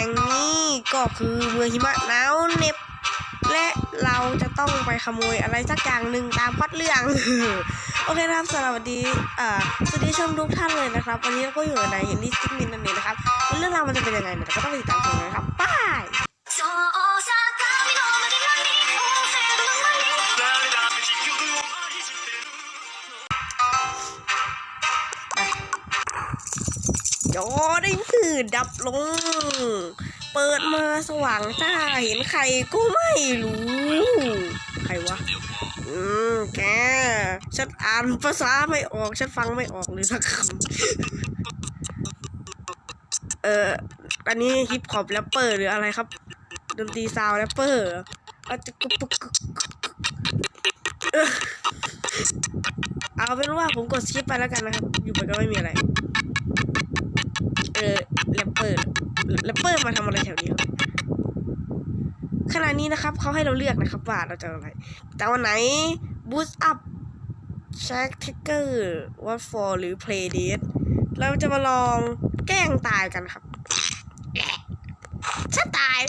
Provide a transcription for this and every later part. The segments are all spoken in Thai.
ห่งนี้ก็คือเมืองหิมะหนาวเหน็บ และเราจะต้องไปขโมยอะไรสักอย่างหนึ่งตามพล็อดเรื่อง โอเคนะครับสำหรับวันนี้เอ่อสวัสดีชมทุกท่านเลยนะครับ วันนี้เราก็อยู่ในเฮนรี่สติ๊กมินนั่นเองนะครับเรื่องราวมันจะเป็นยังไงเนี่ยก็ต้องไปติดตามชมนะครับืดดับลง เปิดมาสว่างจ้าเห็นใครก็ไม่รู้ ใครวะ อืมแก ฉันอ่านภาษาไม่ออก ฉันฟังไม่ออกเลยสักคำ เอออันนี้ฮิปฮอปแรปเปอร์หรืออะไรครับ ดนตรีซาวด์แรปเปอร์อาจจะกุกเอาเป็นว่าผมกดสคิปไปแล้วกันนะครับ อยู่ไปก็ไม่มีอะไร เออ แรปเปอร์แรปเปอร์มาทำอะไรแถวนี้ครับขณะนี้นะครับเขาให้เราเลือกนะครับว่าเราจะเอาอะไรแต่วันไหน boost up check ticker what for หรือ play dead เราจะมาลองแกล้งตายกันครับฉันตาย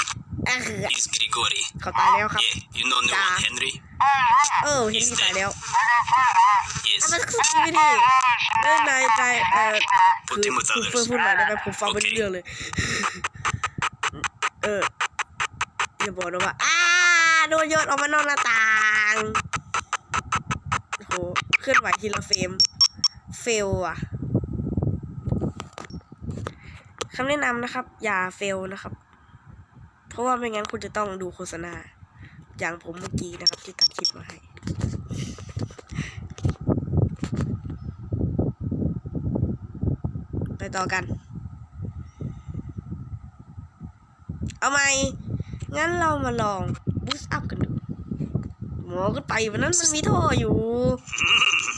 เออ It's Grigori เขาตายแล้วครับ Yeah you know no one Henry เออเฮนรี่ตายแล้ว Yes อะมันคือวิธีเอ้ยนายนายเออ Put คือ him with คือ others พูดหน่อยได้ไหมผมฟังไม่รู้ Okay เรื่องเลย เอออย่าบอกนะว่าอ้าโดนโยนออกมานอกหน้าต่างโอ้โหเคลื่อนไหวทีละเฟรมเฟลอะคำแนะนำนะครับ อย่าเฟลนะครับ เพราะว่าไม่งั้นคุณจะต้องดูโฆษณา อย่างผมเมื่อกี้นะครับ ที่ตัดคลิปมาให้ไปต่อกัน เอาไหมงั้นเรามาลองบูสต์อัพกันดู หมอก็ไปวันนั้นมันมีท่ออยู่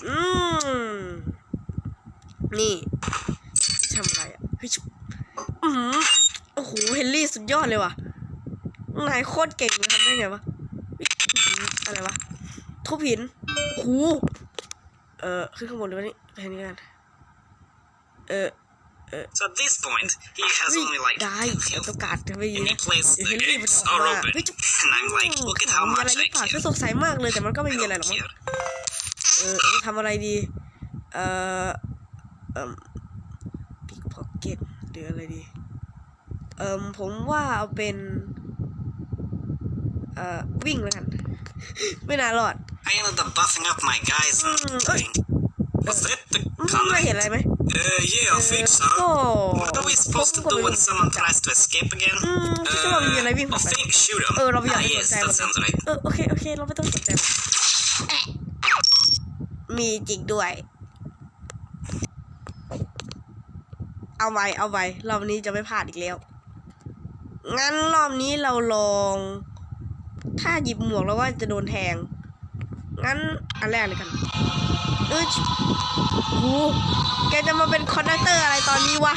อืม นี่ทำอะไรอะเฮ้ยชุบอือหือโอ้โห เฮนรี่สุดยอดเลยว่ะ นายโคตรเก่งทำได้ไงวะ อื้อหืออะไรวะทุบหินโอ้โหเออขึ้นข้างบนเลยวะนี่ไปทางนี้กันเออ So at this point he has เฮ้ย only like ได้ half โอ health กาสจะไม่ดี and นะ he plays เดี๋ยว the เฮนรี่มัน games จะออก are มา open เฮ้ยจะ and I'm like look at how มีอะไร much หรื I อเปล่า can ฉันสงสัยมากเลยแต่มันก็ไม่ I มีอะไรหร don't อกมั้ง care เออจะทำอะไรดี เอ่อเอ่มพิกพ็อกเก็ตหรืออะไรดี เอ่มผมว่าเอาเป็น เอ่อวิ่งแล้วกัน ไม่น่ารอด I ended up buffing up my guys and Mm, doing Was that the ไม่เห็น convict? อะไรไหม Uh yeah I think so ก็ What are we supposed to do when someone tries to escape again? อืมคิดว่ามันมีอะไรวิ่ง I ผ่านไป think shoot him เออเราไม่อยาก Ah ไปสน yes ใจ that มัน sounds right เออโอเคโอเคเราไม่ต้องสนใจมันแอะมีจริงด้วย เอาไว้เอาไว้รอบนี้จะไม่พลาดอีกแล้ว งั้นรอบนี้เราลอง ถ้าหยิบหมวกแล้วว่าจะโดนแทง งั้นอันแรกเลยกันเออโหแกจะมาเป็นคอนดักเตอร์อะไรตอนนี้วะ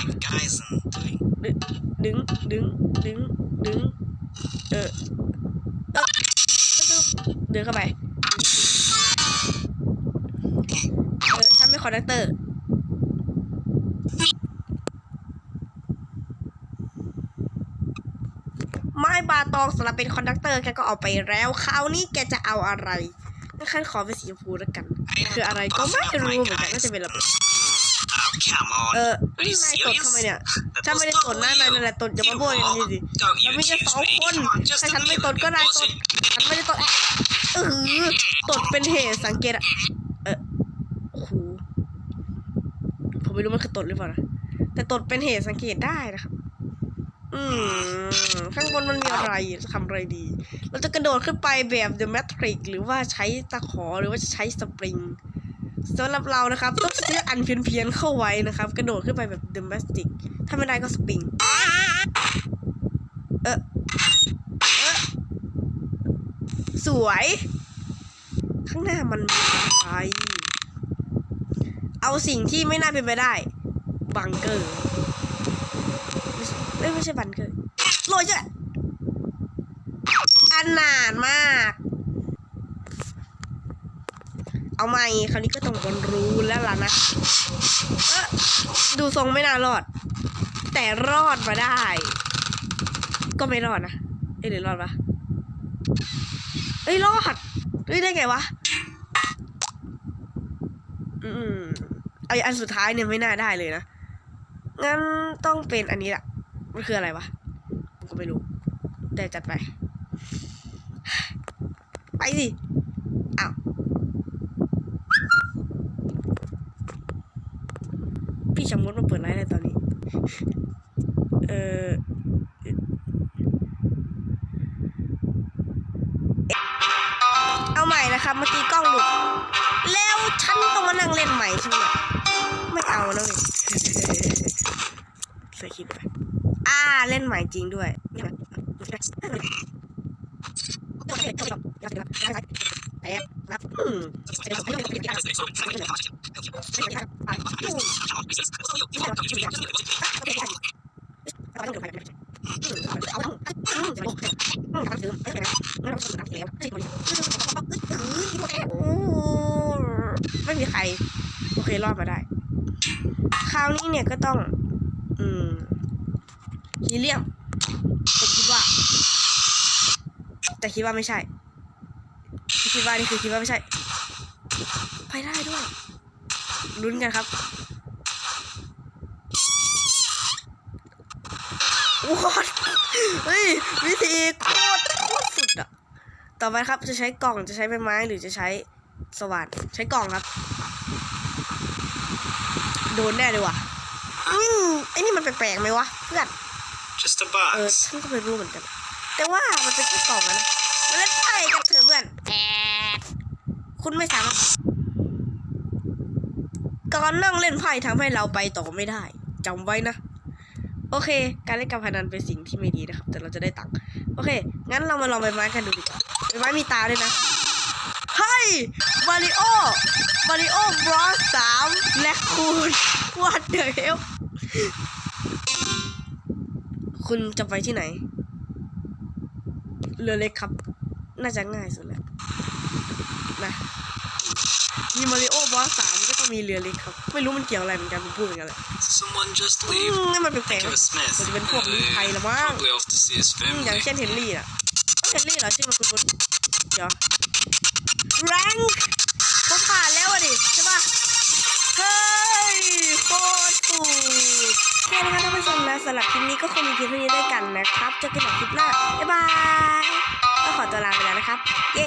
ดึง ดึง ดึง ดึง เออเออเดินเข้าไป เออฉันเป็นคอนดักเตอร์ ไม้ บาตองสำหรับเป็นคอนดักเตอร์แกก็เอาไปแล้วคราวนี้แกจะเอาอะไรงั้นฉันขอเป็นสีชมพูแล้วกัน คืออะไรก็ไม่รู้เหมือนกันก็จะเป็นระเบิด Oh come on เออ Are you นายตด serious? ทำไมเนี่ย That ฉัน was ไม่ได้ตดนะ totally นาย you. นั่นแหละตดอย่ามา You โบยกัน all- นี่สิ Don't เรา you ไม่ใช่ accuse สอง me. คน Come on, just ถ้าฉัน admit ไม่ it. ตดก็ It นายตด wasn't ฉันไม่ได้ตดอะเออตดเป็นเหตุสังเกตอะเออโอ้โหผมไม่รู้มันคือตดหรือเปล่านะแต่ตดเป็นเหตุสังเกตได้นะครับ อืม ข้างบนมันมีอะไรจะทำอะไรดี เราจะกระโดดขึ้นไปแบบ The Matrix หรือว่าใช้ตะขอหรือว่าจะใช้สปริงสำหรับเรานะครับ ต้องซื้ออันเพี้ยนๆเข้าไว้นะครับ กระโดดขึ้นไปแบบ The Matrix ถ้าไม่ได้ก็สปริง เออสวย ข้างหน้ามันมีอะไรเอาสิ่งที่ไม่น่าเป็นไปได้ บังเกอร์ เอ้ยไม่ใช่บังเกอร์โรยเจ้ะอันนานมาก เอาไม่คราวนี้ก็ต้องบนรู้แล้วล่ะนะเออดูทรงไม่น่ารอด แต่รอดมาได้ ก็ไม่รอดนะเอ้ยหรือรอดปะเอ้ยรอดเฮ้ยได้ไงวะอืมไออันสุดท้ายเนี่ยไม่น่าได้เลยนะ งั้นต้องเป็นอันนี้แหละมันคืออะไรวะผมก็ไม่รู้ แต่จัดไป ไปสิอ้าวพี่ชมดมาเปิดไลฟ์อะไรตอนนี้ เออเอาใหม่นะครับ เมื่อกี้กล้องหลุด แล้วฉันต้องมานั่งเล่นใหม่ใช่ไหมไม่เอาแล้วเลย เสียคิดไป อ่า เล่นใหม่จริงด้วยไม่มีใคร โอเครอดมาได้ คราวนี้เนี่ยก็ต้อง อืม ฮีเลียม ผมคิดว่า แต่คิดว่าไม่ใช่ที่คิดว่านี่คือคิดว่าไม่ใช่ ไปได้ด้วย ลุ้นกันครับว้าเฮ้ย วิธีโคตรโคตรสุดอะต่อไปครับจะใช้กล่องจะใช้ใบไม้หรือจะใช้สว่านใช้กล่องครับ โดนแน่เลยว่ะอืมไอ้นี่มันแปลกๆไหมวะเพื่อน Just a เออฉันก็ไม่รู้เหมือนกัน แต่ว่ามันเป็นแค่กล่องนะมาเล่นไพ่กันเถอะเพื่อนแอะคุณไม่สามารถการนั่งเล่นไพ่ทำให้เราไปต่อไม่ได้จำไว้นะ โอเค การเล่นการพนันเป็นสิ่งที่ไม่ดีนะครับ แต่เราจะได้ตังค์โอเค งั้นเรามาลองใบไม้กันดูดีกว่าใบไม้มีตาด้วยนะเฮ้ยมาริโอมาริโอบรอสสามและคูณวัดเดอเฮล คุณจะไปที่ไหน เรือเล็กครับ น่าจะง่ายสุดแล้วนะมีมาริโอบอสสามก็ต้องมีเรือเล็กครับ ไม่รู้มันเกี่ยวอะไรเหมือนกันผมพูดเหมือนกันเลย Someone just อื leave. มนี่มันแปลก Think ๆ of นะ a Smith. มันจะเป็นพวกลี้ภัยละมั้ง Probably off to see his อืม family. อย่างเช่นเฮนรี่อะเฮนรี่เหรอชื่อมันคุณคุณเดี๋ยวแรงผมผ่านแล้วอะดิใช่ป่ะ นี้ก็คงมีเพียงเท่านี้ด้วยกันนะครับเจอกันใหม่คลิปหน้าบ๊ายบายก็ขอตัวลาไปแล้วนะครับ เย้